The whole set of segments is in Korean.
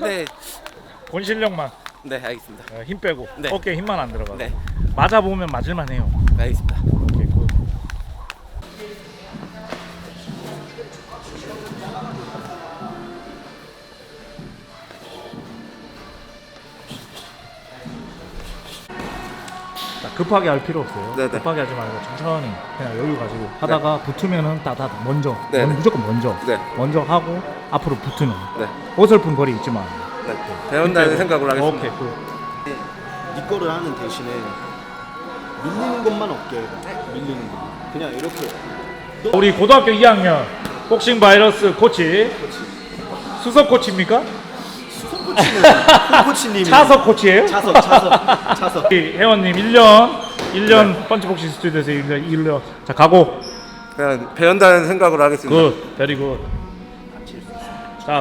네, 본 실력만 네 알겠습니다. 어, 힘 빼고 네. 어깨에 힘만 안 들어가. 네, 맞아 보면 맞을만 해요. 네, 알겠습니다. 자, 급하게 할 필요 없어요. 네네. 급하게 하지 말고 천천히 그냥 여유 가지고 하다가 붙으면은 따다 먼저 네네. 먼- 무조건 먼저 네. 먼저 하고 앞으로 붙으는 네, 어설픈 거리 있지만 네. 배운다는 생각으로 하겠습니다. 오케이 굿. 네 거를 하는 대신에 밀리는 것만 없게 해요. 밀리는 거. 그냥 이렇게 우리 고등학교 2학년 복싱 바이러스 코치 수석 코치입니까? 코치는 코치님이. 차석 코치예요? 차석 차석 차석. 우리 회원님 1년 1년 펀치복싱 스튜디오에서 1년 1년. 자 가고. 그냥 배운다는 생각으로 하겠습니다. 굿 베리 굿자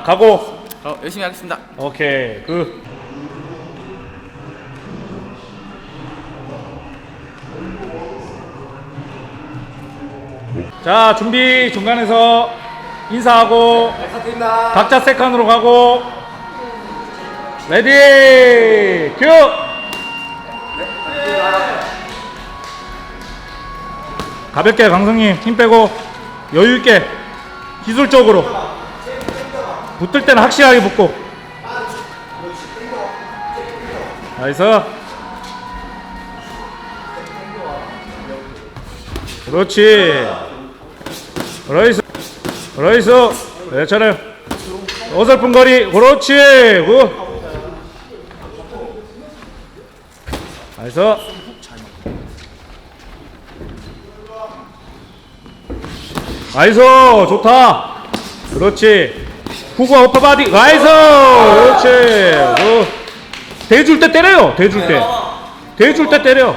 가고. 어, 열심히 하겠습니다. 오케이 그자 준비 중간에서 인사하고 각자 세컨으로 가고 레디 큐! 가볍게 강성님 힘 빼고 여유 있게 기술적으로 붙을 때는 확실하게 붙고. 나이스. 그렇지. 나이스 나이스. 네 차례. 어설픈 거리. 그렇지. 굿 나이스 나이스 좋다. 그렇지. 후고 어퍼바디. 나이스 그렇지. 굿. 대줄 때 때려요 대줄 때. 대줄 때 때려.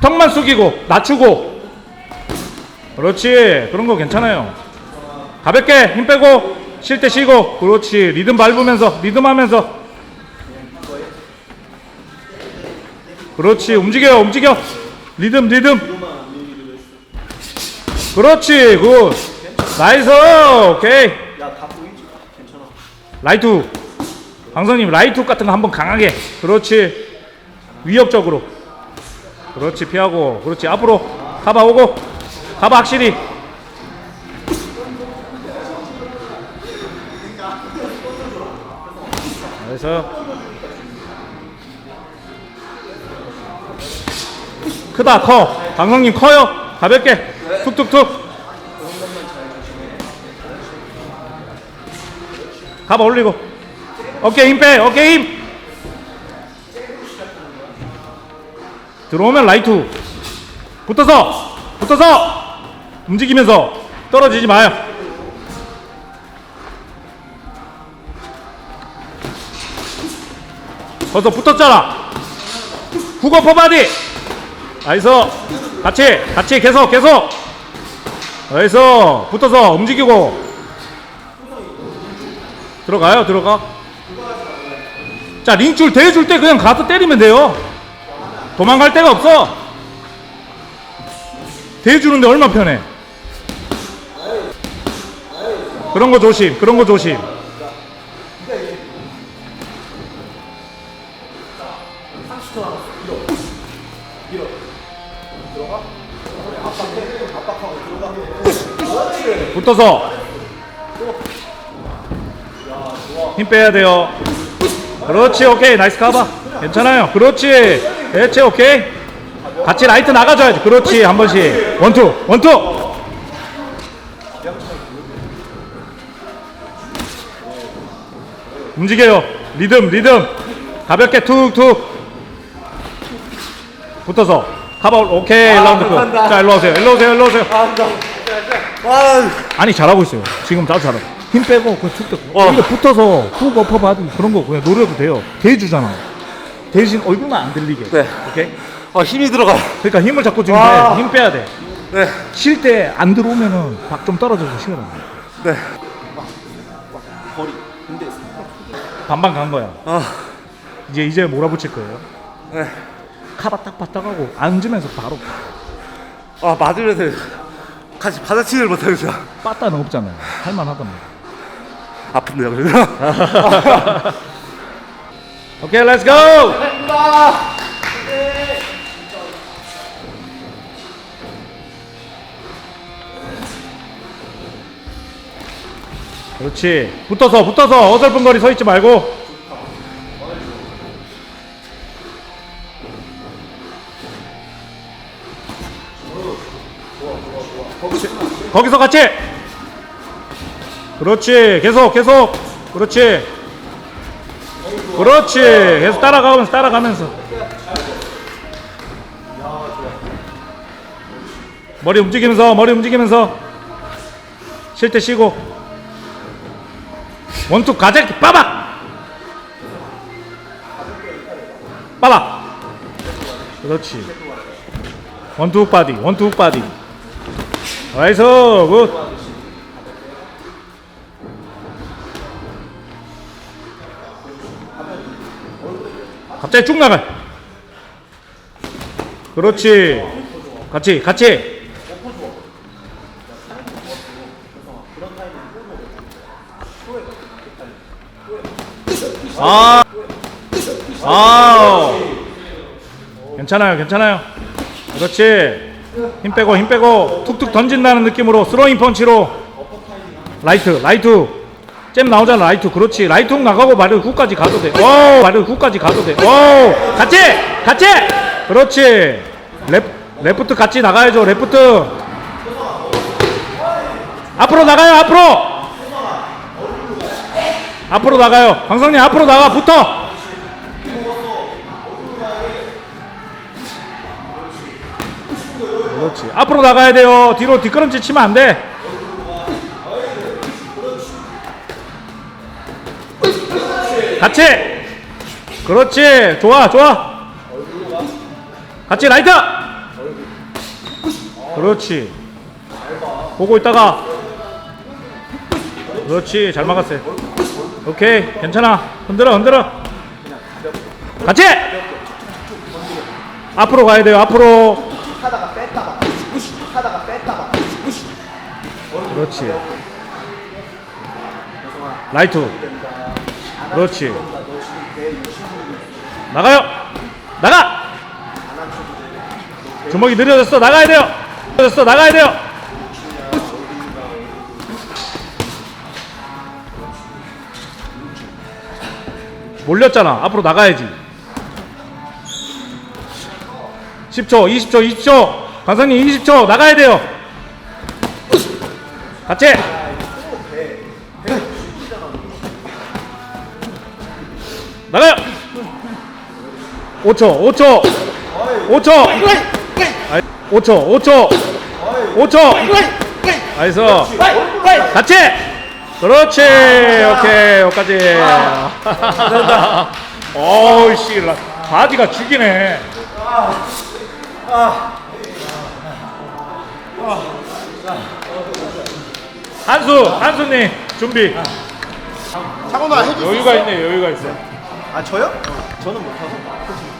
턱만 숙이고 낮추고. 그렇지. 그런 거 괜찮아요. 가볍게 힘 빼고 쉴 때 쉬고. 그렇지. 리듬 밟으면서 리듬 하면서 그렇지 움직여 움직여. 리듬 리듬. 그렇지 굿. 나이스 오케이. 라이트. 강선님 라이트 같은 거 한번 강하게. 그렇지. 위협적으로. 그렇지 피하고. 그렇지 앞으로. 가봐 오고. 가봐 확실히. 그래서 크다 커. 강성님 커요. 가볍게. 툭툭툭. 가봐 올리고. 어깨 힘빼 어깨 힘. 들어오면 라이트 붙어서 붙어서. 움직이면서 떨어지지 마요. 벌써 붙었잖아. 후거 퍼바디 나이스. 같이 같이 계속 계속. 나이스. 붙어서 움직이고. 들어가요 들어가? 자 링줄 대줄 때 그냥 가서 때리면 돼요. 도망갈 데가 없어. 대주는데 얼마 편해? 그런 거 조심 그런 거 조심 붙어서 힘 빼야 돼요. 그렇지, 오케이, 나이스 가봐. 괜찮아요. 그렇지, 대체 오케이. 같이 라이트 나가줘야지. 그렇지, 한 번씩. 원투, 원투. 움직여요. 리듬, 리듬. 가볍게 툭툭. 붙어서. 가봐, 오케이, 1라운드 끝. 자, 일로 오세요. 일로 오세요, 일로 오세요. 아니 잘하고 있어요. 지금 다 잘해. 힘 빼고 그 축도 오히려 붙어서 훅 어퍼 받은 그런 거 그냥 노려도 돼요. 대주잖아. 대신 얼굴만 안 들리게. 네. 오케이. 어, 힘이 들어가. 그러니까 힘을 자꾸 주면 와. 돼. 힘 빼야 돼. 네, 쉴 때 안 들어오면은 박 좀 떨어져서 쉬어라. 네. 거리 근데 반반 간 거야. 아, 이제 이제 몰아붙일 거예요. 네. 카바 딱 바닥하고 앉으면서 바로 아 맞으면서 같이 받아치지를 못하겠어요. 빠따는 없잖아요. 말이야. 아픈데요, 그래서. 오케이 렛츠 고 그렇지 붙어서 붙어서 어설픈 거리 서 있지 말고 거기서 같이. 그렇지. 계속 계속. 그렇지. 그렇지. 계속 따라가면서 따라가면서. 머리 움직이면서 머리 움직이면서. 쉴 때 쉬고. 원투 가자 빠박! 빠박! 그렇지. 원투 훅 바디 원투 훅 바디 나이스 굿. 갑자기 쭉 나가. 그렇지. 같이 같이. 아, 아, 괜찮아요, 괜찮아요. 그렇지. 힘 빼고, 힘 빼고, 툭툭 던진다는 느낌으로 스로잉 펀치로 라이트, 라이트. 잼 나오잖아, 라이트. 그렇지. 라이트 훅 나가고 마르 후까지 가도 돼. 오, 마르 후까지 가도 돼. 오, 같이, 같이. 그렇지. 랩, 레프트 같이 나가야죠, 레프트. 앞으로 나가요, 앞으로. 앞으로 나가요. 광성님 앞으로 나가 붙어. 그렇지. 앞으로 나가야 돼요. 뒤로 뒷걸음질 치면 안 돼. 같이. 그렇지. 좋아, 좋아. 같이 라이트. 그렇지. 보고 있다가. 그렇지. 잘 막았어요. 오케이 괜찮아 흔들어 흔들어 같이 앞으로 가야 돼요 앞으로 하다가 뺐다가 하다가 뺐다가 그렇지. 라이트. 그렇지. 나가요. 나가! 주먹이 느려졌어. 나가야 돼요. 느려졌어. 나가야 돼요. 몰렸잖아. 앞으로 나가야지. 10초 20초 20초. 관사님 20초. 나가야 돼요 같이! 나가요! 5초 5초! 5초! 5초 5초! 5초! 나이스! 같이! 그렇지! 오케이 여기까지. 어우씨 라- 바디가 죽이네 한수 한수님 준비 상훈아 해줄 수 여유가 있어? 있네 여유가 있어 아 저요? 저는 못하서